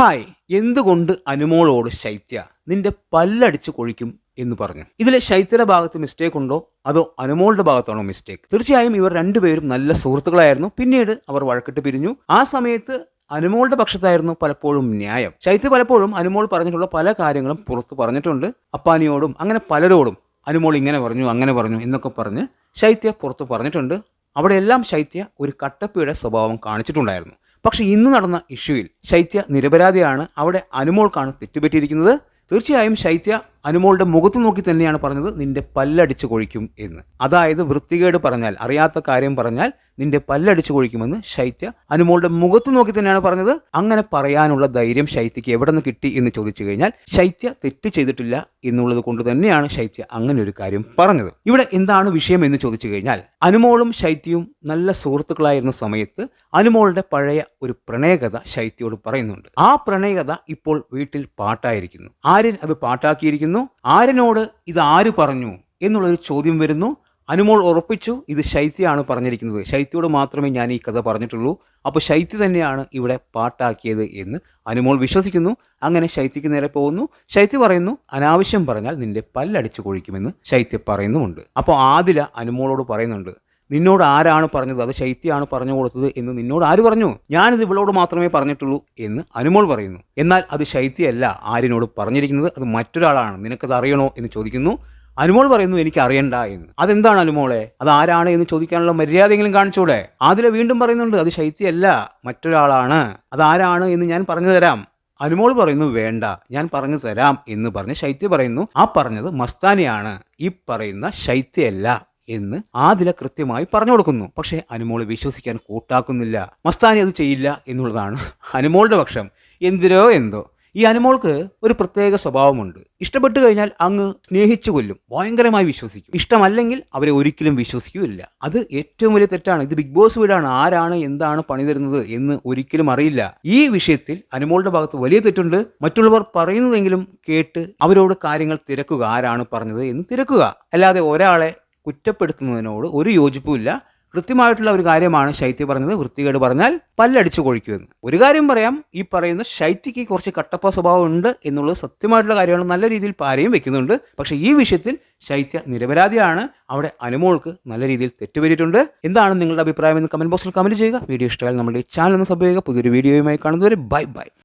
Hi എന്തുകൊണ്ട് അനുമോളോട് ശൈത്യ? നിന്റെ പല്ലടിച്ച് കൊഴിക്കും എന്ന് പറഞ്ഞു. ഇതിലെ ശൈത്യയുടെ ഭാഗത്ത് മിസ്റ്റേക്ക് ഉണ്ടോ? അതോ അനുമോളുടെ ഭാഗത്താണോ മിസ്റ്റേക്ക് തീർച്ചയായും ഇവർ രണ്ടുപേരും നല്ല സുഹൃത്തുക്കളായിരുന്നു. പിന്നീട് അവർ വഴക്കിട്ട് പിരിഞ്ഞു. ആ സമയത്ത് അനുമോളുടെ പക്ഷത്തായിരുന്നു പലപ്പോഴും ന്യായം. ശൈത്യ പലപ്പോഴും അനുമോൾ പറഞ്ഞിട്ടുള്ള പല കാര്യങ്ങളും പുറത്ത് പറഞ്ഞിട്ടുണ്ട്. അപ്പാനിയോടും അങ്ങനെ പലരോടും അനുമോൾ ഇങ്ങനെ പറഞ്ഞു അങ്ങനെ പറഞ്ഞു എന്നൊക്കെ പറഞ്ഞ് ശൈത്യ പുറത്ത് പറഞ്ഞിട്ടുണ്ട്. അവിടെയെല്ലാം ശൈത്യ ഒരു കട്ടപ്പിയുടെ സ്വഭാവം കാണിച്ചിട്ടുണ്ടായിരുന്നു. പക്ഷെ ഇന്ന് നടന്ന ഇഷ്യൂയിൽ ശൈത്യ നിരപരാധിയാണ്. അവിടെ അനുമോൾക്കാണ് തെറ്റുപറ്റിയിരിക്കുന്നത്. തീർച്ചയായും ശൈത്യ അനുമോളുടെ മുഖത്ത് നോക്കി തന്നെയാണ് പറഞ്ഞത് നിന്റെ പല്ലടിച്ചു കൊഴിക്കും എന്ന്. അതായത് വൃത്തികേട് പറഞ്ഞാൽ അറിയാത്ത കാര്യം പറഞ്ഞാൽ നിന്റെ പല്ലടിച്ചു കൊഴിക്കുമെന്ന് ശൈത്യ അനുമോളുടെ മുഖത്ത് നോക്കി തന്നെയാണ് പറഞ്ഞത്. അങ്ങനെ പറയാനുള്ള ധൈര്യം ശൈത്യക്ക് എവിടെ നിന്ന് കിട്ടി എന്ന് ചോദിച്ചു കഴിഞ്ഞാൽ ശൈത്യ തെറ്റ് ചെയ്തിട്ടില്ല എന്നുള്ളത് കൊണ്ട് തന്നെയാണ് ശൈത്യ അങ്ങനെ ഒരു കാര്യം പറഞ്ഞത്. ഇവിടെ എന്താണ് വിഷയം എന്ന് ചോദിച്ചു കഴിഞ്ഞാൽ അനുമോളും ശൈത്യവും നല്ല സുഹൃത്തുക്കളായിരുന്ന സമയത്ത് അനുമോളുടെ പഴയ ഒരു പ്രണയകഥ ശൈത്യയോട് പറയുന്നുണ്ട്. ആ പ്രണയകഥ ഇപ്പോൾ വീട്ടിൽ പാട്ടായിരിക്കുന്നു. ആര്യൻ അത് പാട്ടാക്കിയിരിക്കുന്നു? ആര്യനോട് ഇത് ആര് പറഞ്ഞു? എന്നുള്ളൊരു ചോദ്യം വരുന്നു. അനുമോൾ ഉറപ്പിച്ചു ഇത് ശൈത്യയാണ് പറഞ്ഞിരിക്കുന്നത്. ശൈത്യയോട് മാത്രമേ ഞാൻ ഈ കഥ പറഞ്ഞിട്ടുള്ളൂ. അപ്പോൾ ശൈത്യ തന്നെയാണ് ഇവിടെ പാട്ടാക്കിയത് എന്ന് അനുമോൾ വിശ്വസിക്കുന്നു. അങ്ങനെ ശൈത്യക്ക് നേരെ പോകുന്നു. ശൈത്യ പറയുന്നു അനാവശ്യം പറഞ്ഞാൽ നിന്റെ പല്ലടിച്ചു കൊഴിക്കുമെന്ന് ശൈത്യ പറയുന്നുമുണ്ട്. അപ്പോൾ ആദില അനുമോളോട് പറയുന്നുണ്ട് നിന്നോട് ആരാണ് പറഞ്ഞത്? അത് ശൈത്യാണ് പറഞ്ഞു കൊടുത്തത് എന്ന് നിന്നോട് ആര് പറഞ്ഞു? ഞാനിത് ഇവളോട് മാത്രമേ പറഞ്ഞിട്ടുള്ളൂ എന്ന് അനുമോൾ പറയുന്നു. എന്നാൽ അത് ശൈത്യല്ല ആരിനോട് പറഞ്ഞിരിക്കുന്നത്. അത് മറ്റൊരാളാണ്. നിനക്കത് അറിയണോ എന്ന് ചോദിക്കുന്നു. അനുമോൾ പറയുന്നു എനിക്ക് അറിയണ്ട എന്ന്. അതെന്താണ് അനുമോളെ? അത് ആരാണ് എന്ന് ചോദിക്കാനുള്ള മര്യാദയെങ്കിലും കാണിച്ചൂടെ? ആദില വീണ്ടും പറയുന്നുണ്ട് അത് ശൈത്യല്ല മറ്റൊരാളാണ്. അതാരാണ് എന്ന് ഞാൻ പറഞ്ഞു തരാം. അനുമോൾ പറയുന്നു വേണ്ട ഞാൻ പറഞ്ഞു തരാം എന്ന് പറഞ്ഞ് ശൈത്യ പറയുന്നു. ആ പറഞ്ഞത് മസ്താനിയാണ്. ഈ പറയുന്ന ശൈത്യയല്ല. എന്ന് ആദില കൃത്യമായി പറഞ്ഞു കൊടുക്കുന്നു. പക്ഷേ അനുമോൾ വിശ്വസിക്കാൻ കൂട്ടാക്കുന്നില്ല. മസ്താനി അത് ചെയ്യില്ല എന്നുള്ളതാണ് അനുമോളുടെ പക്ഷം. എന്തിനോ എന്തോ. ഈ അനുമോൾക്ക് ഒരു പ്രത്യേക സ്വഭാവമുണ്ട്. ഇഷ്ടപ്പെട്ടു കഴിഞ്ഞാൽ അങ്ങ് സ്നേഹിച്ചു കൊല്ലും. ഭയങ്കരമായി വിശ്വസിക്കും. ഇഷ്ടമല്ലെങ്കിൽ അവരെ ഒരിക്കലും വിശ്വസിക്കില്ല. അത് ഏറ്റവും വലിയ തെറ്റാണ്. ഇത് ബിഗ് ബോസ് വീടാണ്. ആരാണ് എന്താണ് പണി തരുന്നത് എന്ന് ഒരിക്കലും അറിയില്ല. ഈ വിഷയത്തിൽ അനുമോളുടെ ഭാഗത്ത് വലിയ തെറ്റുണ്ട്. മറ്റുള്ളവർ പറയുന്നതെങ്കിലും കേട്ട് അവരോട് കാര്യങ്ങൾ തിരക്കുക. ആരാണ് പറഞ്ഞത് എന്ന് തിരക്കുക. അല്ലാതെ ഒരാളെ കുറ്റപ്പെടുത്തുന്നതിനോട് ഒരു യോജിപ്പുമില്ല. കൃത്യമായിട്ടുള്ള ഒരു കാര്യമാണ് ശൈത്യ പറഞ്ഞത്. വൃത്തികേട് പറഞ്ഞാൽ പല്ലടിച്ചു കൊഴിക്കുമെന്ന് ഒരു കാര്യം പറയാം. ഈ പറയുന്ന ശൈത്യക്ക് കുറച്ച് കട്ടപ്പ സ്വഭാവം ഉണ്ട് എന്നുള്ളത് സത്യമായിട്ടുള്ള കാര്യമാണ് നല്ല രീതിയിൽ പാരയും വെക്കുന്നുണ്ട്. പക്ഷേ ഈ വിഷയത്തിൽ ശൈത്യ നിരപരാധിയാണ്. അവിടെ അനുമോൾക്ക് നല്ല രീതിയിൽ തെറ്റുപറ്റിയിട്ടുണ്ട്. എന്താണ് നിങ്ങളുടെ അഭിപ്രായം എന്ന് കമന്റ് ബോക്സിൽ കമന്റ് ചെയ്യുക. വീഡിയോ ഇഷ്ടമായാൽ നമ്മുടെ ഈ ചാനൽ ഒന്ന് സബ് ചെയ്യുക. പുതിയൊരു വീഡിയോയുമായി കാണുന്നവരെ ബൈ ബൈ.